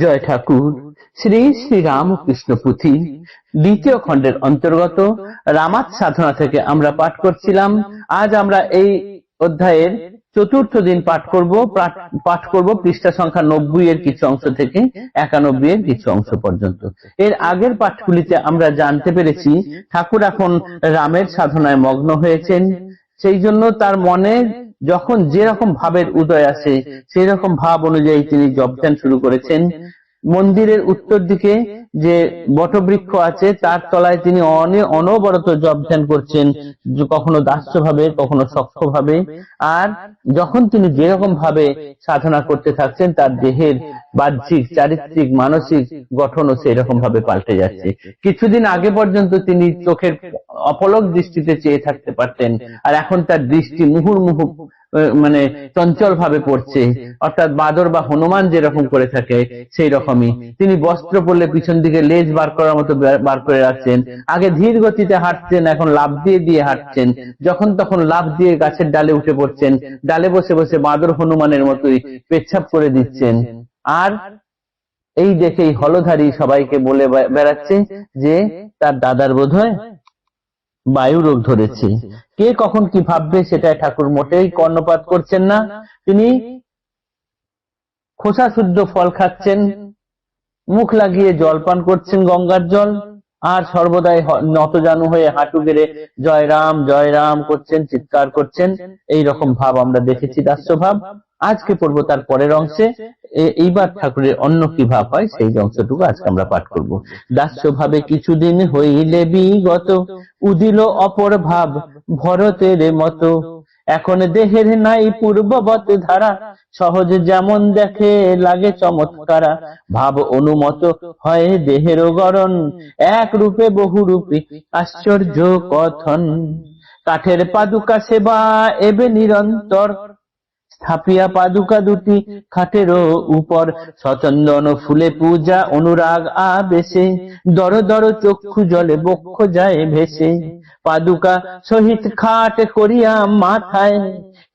জয় ঠাকুর। শ্রী শ্রী রামকৃষ্ণ পুঁথি, দ্বিতীয় খণ্ডের অন্তর্গত রামাত সাধনা থেকে আমরা পাঠ করছিলাম। আজ আমরা এই অধ্যায়ের চতুর্থ দিন পাঠ করব। পাঠ- করব পৃষ্ঠা সংখ্যা নব্বই এর কিছু অংশ থেকে একানব্বই এর কিছু অংশ পর্যন্ত। এর আগের পাঠগুলিতে আমরা জানতে পেরেছি, ঠাকুর এখন রামের সাধনায় মগ্ন হয়েছেন। সেই জন্য তার মনে যখন যেরকম ভাবের উদয় আসে সেই রকম ভাব অনুযায়ী তিনি জপধ্যান শুরু করেছেন। মন্দিরের উত্তর দিকে যে বটবৃক্ষ আছে, তার তলায় তিনি অনে, অনবরত জপধ্যান করছেন কখনো দাস্য ভাবে কখনো সক্ষ ভাবে আর যখন তিনি যেরকম ভাবে সাধনা করতে থাকছেন, তার দেহের বাহ্যিক, চারিত্রিক, মানসিক গঠনও সেই রকম ভাবে পাল্টে যাচ্ছে। কিছুদিন আগে পর্যন্ত তিনি চোখের অপলক দৃষ্টিতে চেয়ে থাকতে পারতেন। আর এখন তার দৃষ্টি মুহুর্মুহু আহ, মানে চঞ্চল ভাবে পড়ছে। অর্থাৎ বাদর বা হনুমান যেরকম করে থাকে সেই রকমই। তিনি বস্ত্র পরলে পিছন দিকে লেজ বার করার মতো বার- করে রাখছেন। আগে ধীর গতিতে হাঁটছেন এখন লাভ দিয়ে দিয়ে হাঁটছেন। যখন তখন লাভ দিয়ে গাছের ডালে উঠে পড়ছেন। ডালে বসে বসে বাদর হনুমানের মতোই পেচ্ছাপ করে দিচ্ছেন। আর এই দেখেই হলধারী সবাইকে বলে বেড়াচ্ছে যে তার দাদার বোধ হয় বায়ু রোগ ধরেছে। কে কখন কি ভাববে সেটা ঠাকুর মোটেই কর্ণপাত করছেন না। তিনি খোসা শুদ্ধ ফল খাচ্ছেন, মুখ লাগিয়ে জল পান করছেন গঙ্গার জল, আর সর্বদাই নতজানু হয়ে হাঁটু গেড়ে জয় রাম জয় রাম করছেন, চিৎকার করছেন। এই রকম ভাব আমরা দেখেছি, দাস্য ভাব। আজকে পড়ব তার পরের অংশে। এইবার ঠাকুরের অন্য কি ভাব হয়, সেই অংশটুকু আজকে আমরা পাঠ করব। দাস্য ভাবে কিছুদিন হইলে বিগত, উদিল অপর ভাব ভরতের মতো। এখন দেহের নাই পূর্ববত ধারা, সহজ যেমন দেখে লাগে চমৎকারা। ভাব অনুমত হয় দেহের গরণ এক রূপে বহু রূপে। আশ্চর্য কথন, কাঠের পাদুকা সেবা এবে নিরন্তর। স্থাপিয়া পাদুকা দুটি খাটেরও উপর সচন্দন ফুলে পূজা অনুরাগ আবেশে। দর দর চক্ষু জলে বক্ষ যায় ভেসে। পাদুকা সহিত খাট করিয়া মাথায়,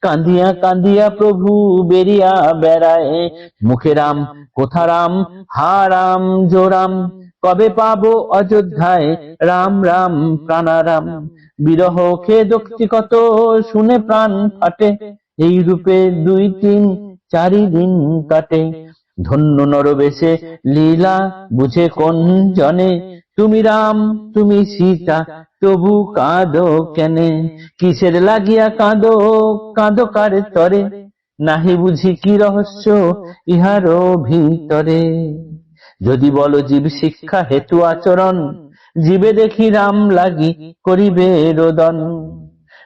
কাঁদিয়া কাঁদিয়া প্রভু বেরিয়া বেড়ায়। মুখে রাম, কোথা রাম? হা রাম জোরাম কবে পাবো অযোধ্যায়? রাম রাম, প্রাণারাম। বিরহ খেদোক্তি কত, শুনে প্রাণ ফাটে। এই রূপে দুই, তিন, চারি দিন কাটে। ধন্য নরবেশে লীলা বুঝে কোন জনে? তুমি রাম, তুমি সীতা, তবু কাঁদো কেনে? কিসের লাগিয়া কাঁদো? কাঁদো কার তরে? নাহি বুঝি কি রহস্য ইহারও ভিতরে। যদি বলো জীব শিক্ষা হেতু আচরণ, জীবে দেখি রাম লাগি করিবে রোদন।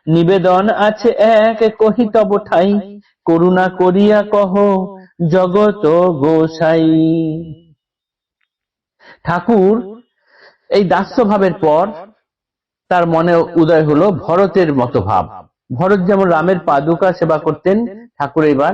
নিবেদন আছে এক কহিতব ঠাই, করুণা করিয়া কহ, জগত গোসাই। ঠাকুর, এই দাস্য ভাবের পর তার মনে উদয় হলো ভরতের মতো ভাব। ভরত যেমন রামের পাদুকা সেবা করতেন, ঠাকুর এবার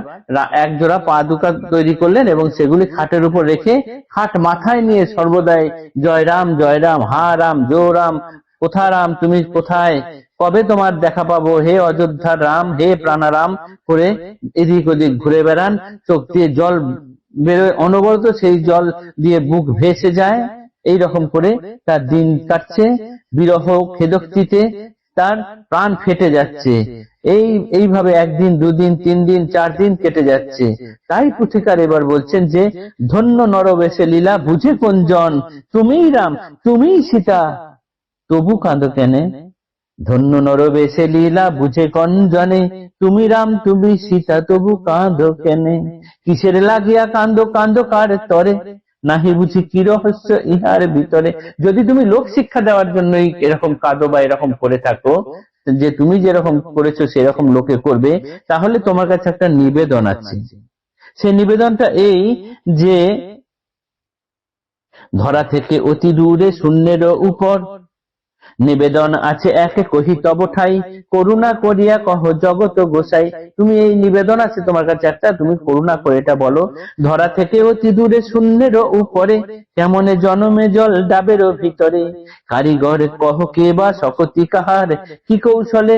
এক জোড়া পাদুকা তৈরি করলেন এবং সেগুলি খাটের উপর রেখে খাট মাথায় নিয়ে সর্বদাই জয় রাম জয় রাম হা রাম, জো রাম, কোথা রাম, তুমি কোথায়? কবে তোমার দেখা পাবো? হে অযোধ্যা রাম, হে প্রাণারাম, করে এদিক ওদিক ঘুরে বেড়ান। চোখ দিয়ে জল বেরোয় অনবরত সেই জল দিয়ে বুক ভেসে যায়। এই রকম করে তার দিন কাটছে, বিরহ খেদক্তিতে তার প্রাণ ফেটে যাচ্ছে। এই, এইভাবে একদিন, দুদিন তিন দিন চার দিন কেটে যাচ্ছে। তাই পুথিকার এবার বলছেন যে, ধন্য নরবেশে লীলা, বুঝে কোন জন তুমিই রাম, তুমিই সীতা। তবু কাঁদো কেনে? ধন্য নরবেশে লীলা বুঝে কোন জনে তুমি রাম, তুমি সীতা, তবু কাঁদো কেনে। কিসের লাগিয়া কান্দো কান্দো কার তরে? নাহি বুঝি কি রহস্য ইহার ভিতরে। যদি তুমি লোক শিক্ষা দেওয়ার জন্যই এরকম কাঁদো বা এরকম করে থাকো, যে তুমি যেরকম করেছ সেরকম লোকে করবে, তাহলে তোমার কাছে একটা নিবেদন আছে। সেই নিবেদনটা এই যে ধরা থেকে অতি দূরে শূন্যের উপর নিবেদন আছে এক কহিতব ঠাই করুণা করিয়া কহ, জগত গোসাই। তুমি এই নিবেদন আছে তোমার কাছে একটা, তুমি করুণা করে এটা বলো। ধরা থেকে অতি দূরে শূন্যের উপরে, কেমনে জনমে জল ডাবেরও ভিতরে? কারিগর কহ, কে বা শকতি কাহার? কি কৌশলে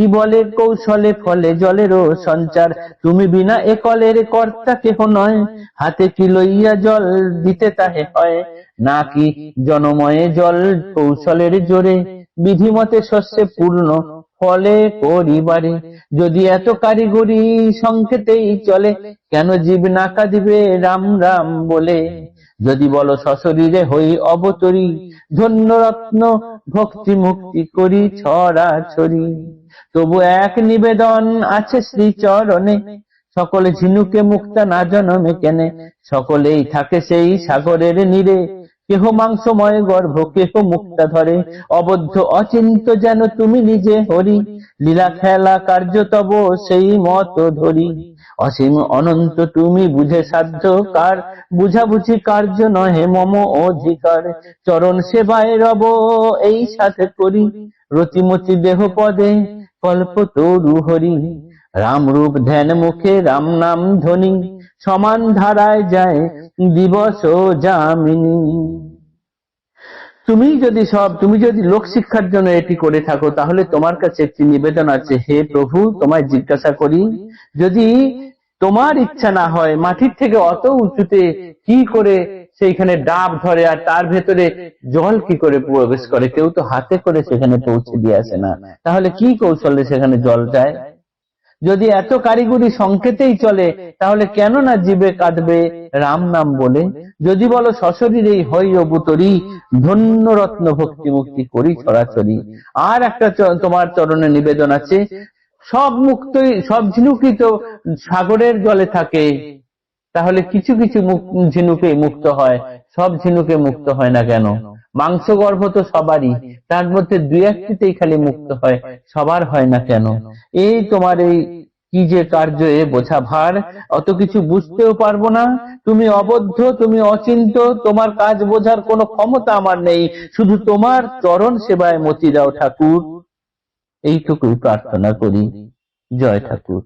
কি বলে কৌশলে ফলে জলেরও সঞ্চার। তুমি বিনা এ কলের কর্তা কেহ নয়, হাতে কি লইয়া জল দিতে তাহে হয়? নাকি জনময়ে জল কৌশলের জোরে, বিধিমতে শস্যে পূর্ণ ফলে করিবারে যদি এত কারিগরি সংকেতেই চলে, কেন জীব নাকা দিবে রাম রাম বলে? যদি বলো সশরীরে হই অবতরী, ধন্য রত্ন ভক্তি মুক্তি করি ছড়া ছড়ি তবু এক নিবেদন আছে শ্রী চরণে সকলে ঝিনুকে মুক্তা না জনমে কেনে। সকলেই থাকে সেই সাগরের নীরে। কেহ মাংসময় গর্ভ, কেহ মুক্তা ধরে। অবদ্ধ অচিন্ত যেন তুমি নিজে হরি। লীলা খেলা কার্য তব সেই মত ধরি। অসীম অনন্ত তুমি বুঝে সাধ্য কার। বুঝাবুঝি কার্য নহে মম অধিকার। চরণ সেবায় রব, এই সাথে করি। রতিমতি দেহ পদে কল্প তরু হরি। রাম রূপ ধ্যান মুখে, রাম নাম ধ্বনি। সমান ধারায় যায় দিবস যামিনী। তুমি যদি সব তুমি যদি লোক শিক্ষার জন্য এটি করে থাকো, তাহলে তোমার কাছে একটি নিবেদন আছে। হে প্রভু, তোমায় জিজ্ঞাসা করি, যদি তোমার ইচ্ছা না হয়, মাটির থেকে অত উঁচুতে কি করে সেইখানে ডাব ধরে আর তার ভেতরে জল কি করে প্রবেশ করে? কেউ তো হাতে করে সেখানে পৌঁছে দিয়ে আসে না। তাহলে কি কৌশলে সেখানে জল যায়? যদি এত কারিগরি সংকেতেই চলে, তাহলে কেন না জীবে কাঁদবে রাম নাম বলে? যদি বলো সশরীরেই হই অবুতরি ধন্য রত্ন ভক্তি মুক্তি করি ছড়াছড়ি আর একটা তোমার চরণে নিবেদন আছে, সব মুক্তই, সব ঝিনুকই তো সাগরের জলে থাকে। তাহলে কিছু কিছু ঝিনুকে মুক্ত হয়। সব ঝিনুকে মুক্ত হয় না কেন? মাংস গর্ভ তো সবারই। তার মধ্যে দুই একটিতেই খালি মুক্ত হয়। সবার হয় না কেন? এই তোমার এই কি যে কার্য এ বোঝা ভার। অত কিছু বুঝতেও পারব না। তুমি অবদ্ধ, তুমি অচিন্ত, তোমার কাজ বোঝার কোনো ক্ষমতা আমার নেই। শুধু তোমার চরণ সেবায় মতি দাও ঠাকুর। এইটুকুই প্রার্থনা করি। জয় ঠাকুর।